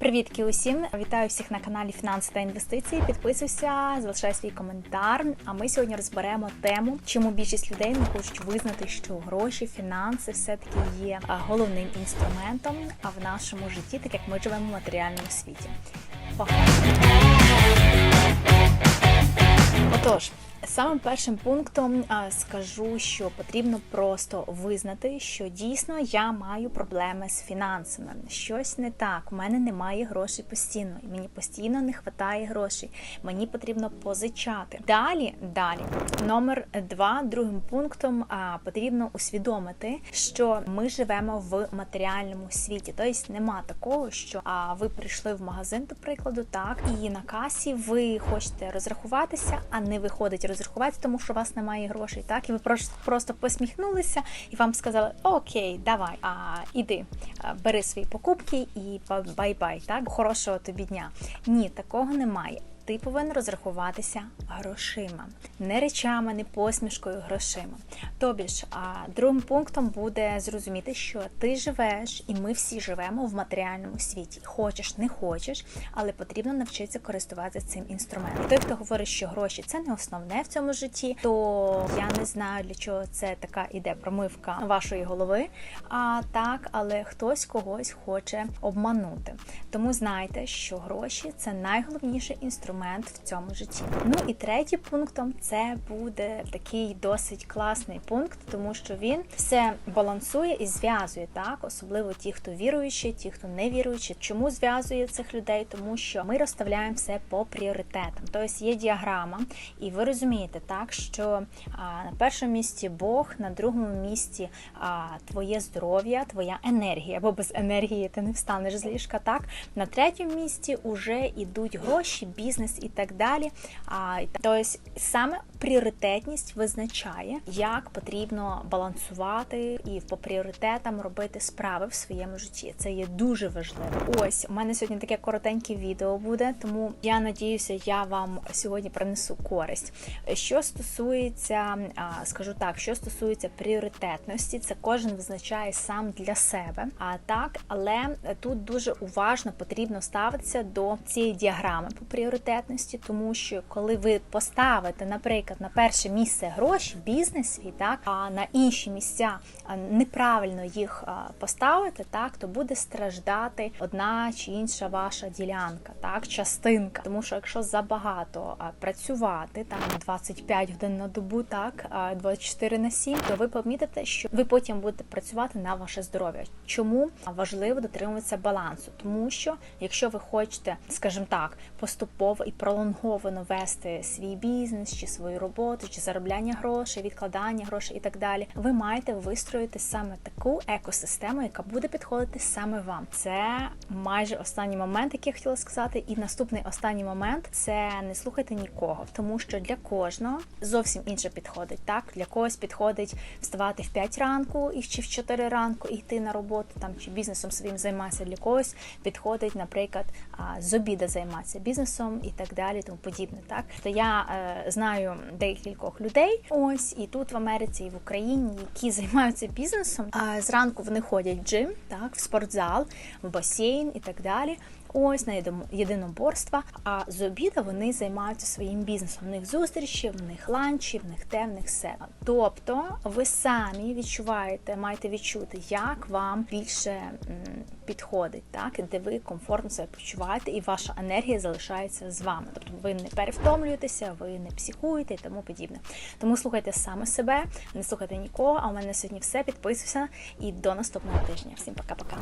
Привітки усім! Вітаю всіх на каналі Фінанси та інвестиції. Підписуйся, залишай свій коментар. А ми сьогодні розберемо тему, чому більшість людей не хочуть визнати, що гроші, фінанси все-таки є головним інструментом в нашому житті, так як ми живемо в матеріальному світі. Отож, самим першим пунктом скажу, що потрібно просто визнати, що дійсно я маю проблеми з фінансами. Щось не так. У мене немає грошей постійно, і мені постійно не вистачає грошей. Мені потрібно позичати. Далі, далі, номер два, другим пунктом потрібно усвідомити, що ми живемо в матеріальному світі. Тобто нема такого, що ви прийшли в магазин, до прикладу, так, і на касі ви хочете розрахуватися, а не виходить розрахуватися, тому що у вас немає грошей. Так, і ви просто, просто посміхнулися і вам сказали: Окей, давай, а іди, бери свої покупки і бай-бай. Так, хорошого тобі дня. Ні, такого немає. Ти повинен розрахуватися грошима, не речами, не посмішкою, грошима. Тобі ж, другим пунктом буде зрозуміти, що ти живеш, і ми всі живемо в матеріальному світі. Хочеш, не хочеш, але потрібно навчитися користуватися цим інструментом. Той, хто говорить, що гроші це не основне в цьому житті, то я не знаю для чого це така іде промивка вашої голови. А так, але хтось когось хоче обманути. Тому знайте, що гроші це найголовніший інструмент в цьому житті. Ну і третім пунктом це буде такий досить класний пункт, тому що він все балансує і зв'язує так, особливо ті, хто віруючі, ті, хто не віруючі. Чому зв'язує цих людей? Тому що ми розставляємо все по пріоритетам. Тобто є діаграма, і ви розумієте, так що на першому місці Бог, на другому місці твоє здоров'я, твоя енергія, бо без енергії ти не встанеш з ліжка. Так на третьому місці вже йдуть гроші, бізнес і так далі. Тобто саме пріоритетність визначає, як потрібно балансувати і по пріоритетам робити справи в своєму житті. Це є дуже важливо. Ось у мене сьогодні таке коротеньке відео буде, тому я надіюся, я вам сьогодні принесу користь. Що стосується, скажу так, що стосується пріоритетності, це кожен визначає сам для себе. А так, але тут дуже уважно потрібно ставитися до цієї діаграми по пріоритетності, тому що коли ви поставите, наприклад, на перше місце гроші, бізнес свій, так а на інші місця неправильно їх поставити, так то буде страждати одна чи інша ваша ділянка, так частинка. Тому що якщо забагато працювати там 25 годин на добу, так 24 на 7, то ви помітите, що ви потім будете працювати на ваше здоров'я. Чому важливо дотримуватися балансу? Тому що якщо ви хочете, скажімо так, поступово і пролонговано вести свій бізнес чи свою роботу, чи заробляння грошей, відкладання грошей і так далі, ви маєте вистроїти саме таку екосистему, яка буде підходити саме вам. Це майже останній момент, який я хотіла сказати. І наступний останній момент це не слухайте нікого, тому що для кожного зовсім інше підходить. Так для когось підходить вставати в 5 ранку і чи в 4 ранку і йти на роботу там чи бізнесом своїм займатися. Для когось підходить, наприклад, з обіда займатися бізнесом і так далі, тому подібне. Так то я е, знаю декількох людей, ось і тут в Америці, і в Україні, які займаються бізнесом. А зранку вони ходять в джим, так, в спортзал, в басейн і так далі. Ось на єдиноборства. А з обіда вони займаються своїм бізнесом. В них зустрічі, в них ланчі, в них те, в все. Тобто ви самі відчуваєте, маєте відчути, як вам більше підходить, так де ви комфортно себе почуваєте, і ваша енергія залишається з вами. Тобто ви не перевтомлюєтеся, ви не психуєте і тому подібне. Тому слухайте саме себе, не слухайте нікого. А у мене на сьогодні все. Підписуйся і до наступного тижня. Всім пока-пока.